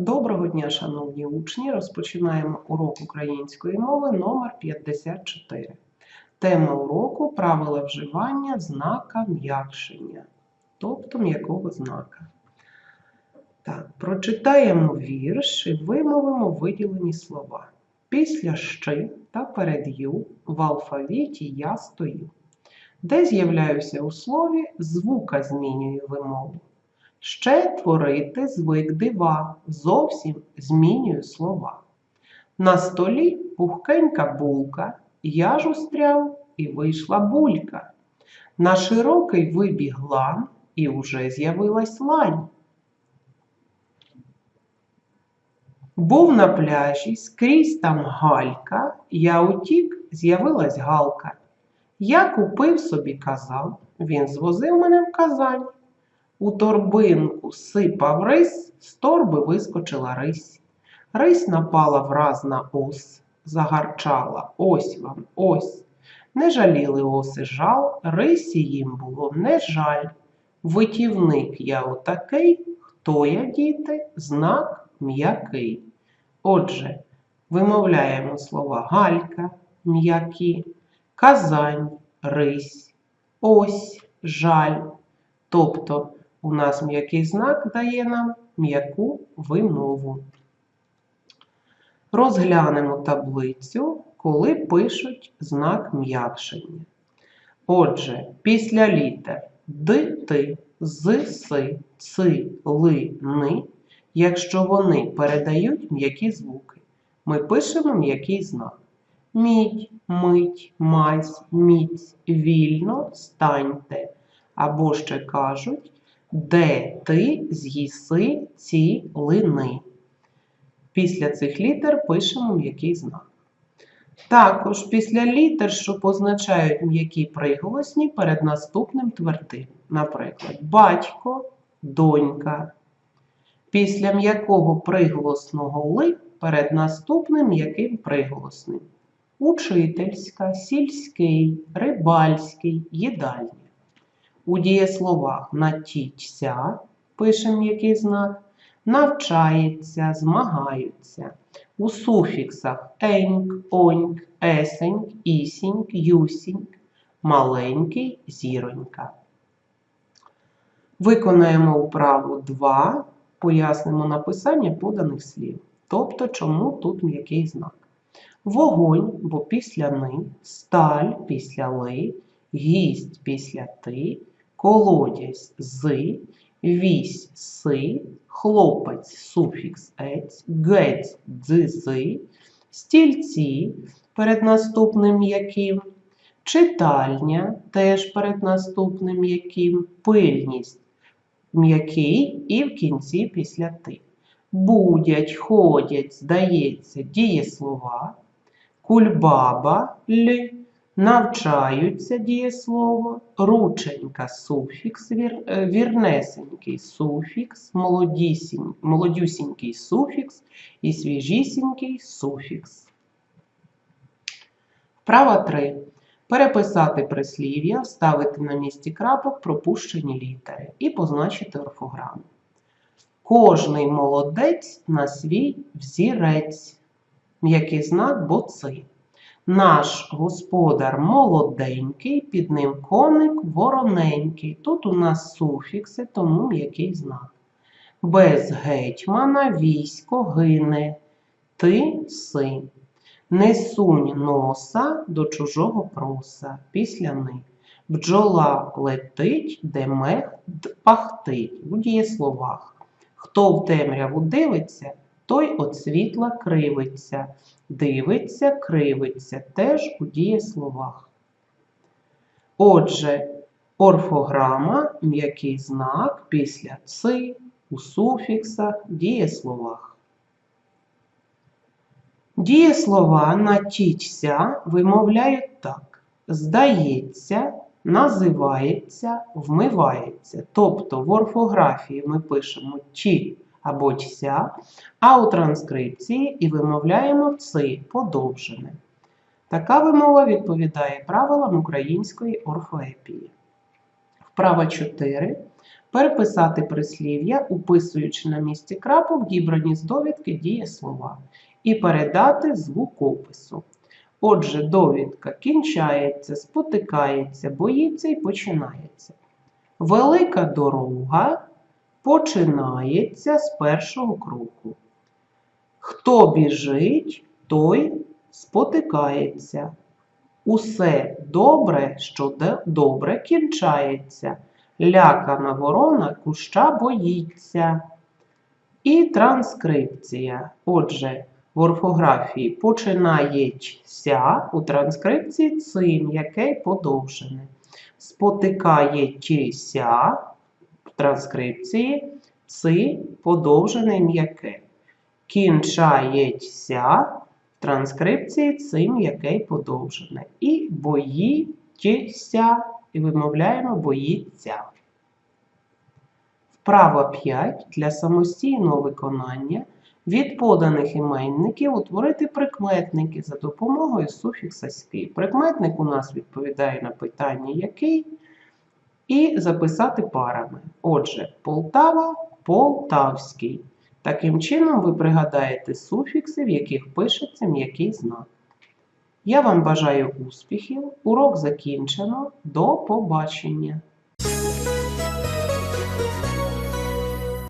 Доброго дня, шановні учні! Розпочинаємо урок української мови номер 54. Тема уроку правила вживання знака м'якшення, тобто м'якого знака. Так, прочитаємо вірш і вимовимо виділені слова. Після щи та перед ю в алфавіті я стою. Де з'являюся у слові, звука змінюю вимову. Ще творити звик дива, зовсім змінюю слова. На столі пухкенька булка, я ж устряв і вийшла булька. На широкий вибіг лан, і уже з'явилась лань. Був на пляжі, скрізь там галька, я утік, з'явилась галка. Я купив собі казан, він звозив мене в Казань. У торбинку сипав рис, з торби вискочила рись. Рись напала враз на ос, загарчала ось вам, ось. Не жаліли оси жал, рисі їм було не жаль. Витівник я отакий, хто я, діти, знак м'який. Отже, вимовляємо слова галька, м'які, казань, рись, ось, жаль. Тобто у нас м'який знак дає нам м'яку вимову. Розглянемо таблицю, коли пишуть знак м'якшення. Отже, після літер д, ти, з, си, ци, ли, ни, якщо вони передають м'які звуки, ми пишемо м'який знак. Мідь, мить, мазь, міць, вільно, станьте. Або ще кажуть, де ти з'їси ці лини. Після цих літер пишемо м'який знак. Також після літер, що позначають м'які приголосні перед наступним твердим. Наприклад, батько, донька. Після м'якого приголосного ли перед наступним м'яким приголосним. Учительська, сільський, рибальський, їдальня. У дієсловах натічся, пишемо м'який знак, навчається, змагаються. У суфіксах еньк, оньк, есеньк, ісіньк, юсіньк, маленький, зіронька. Виконаємо вправу 2, пояснимо написання поданих слів. Тобто, чому тут м'який знак. Вогонь, бо після ни, сталь після ли, гість після ти, колодязь з, вісь си, хлопець суфікс ець, гець дзизи, стільці перед наступним м'яким, читальня теж перед наступним м'яким, пильність м'який і в кінці після ти. Будять, ходять, здається, дієслова, кульбаба л, навчаються дієслово, рученька суфікс, вір, е, вірнесенький суфікс, молодісінь, молодюсінький суфікс і свіжісінький суфікс. Вправа 3. Переписати прислів'я, вставити на місці крапок пропущені літери і позначити орфограму. Кожний молодець на свій взірець. М'який знак боци. Наш господар молоденький, під ним коник вороненький. Тут у нас суфікси, тому м'який знак. Без гетьмана військо гине. Ти си. Не сунь носа до чужого проса. Після ни. Бджола летить, де мех пахтить. У дієсловах. Хто в темряву дивиться, той от світла кривиться. Дивиться, кривиться теж у дієсловах. Отже, орфограма м'який знак після ци у суфіксах, дієсловах. Дієслова на натічся вимовляють так: здається, називається, вмивається. Тобто в орфографії ми пишемо ті або тся, а у транскрипції і вимовляємо ци подовжене. Така вимова відповідає правилам української орфоепії. Вправа 4. Переписати прислів'я, уписуючи на місці крапок дібрані з довідки дієслова. І передати звукопису. Отже, довідка кінчається, спотикається, боїться і починається. Велика дорога починається з першого кроку. Хто біжить, той спотикається. Усе добре, що добре кінчається. Лякана ворона куща боїться. І транскрипція. Отже, в орфографії починається у транскрипції цим, яке подовжене. Спотикається транскрипції ци подовжене м'яке. Кінчається в транскрипції цим м'яке подовжене. І боїться, і вимовляємо боїться. Вправа 5 для самостійного виконання від поданих іменників утворити прикметники за допомогою суфікса «ський». Прикметник у нас відповідає на питання який і записати парами. Отже, Полтава Полтавський. Таким чином ви пригадаєте суфікси, в яких пишеться м'який знак. Я вам бажаю успіхів. Урок закінчено. До побачення!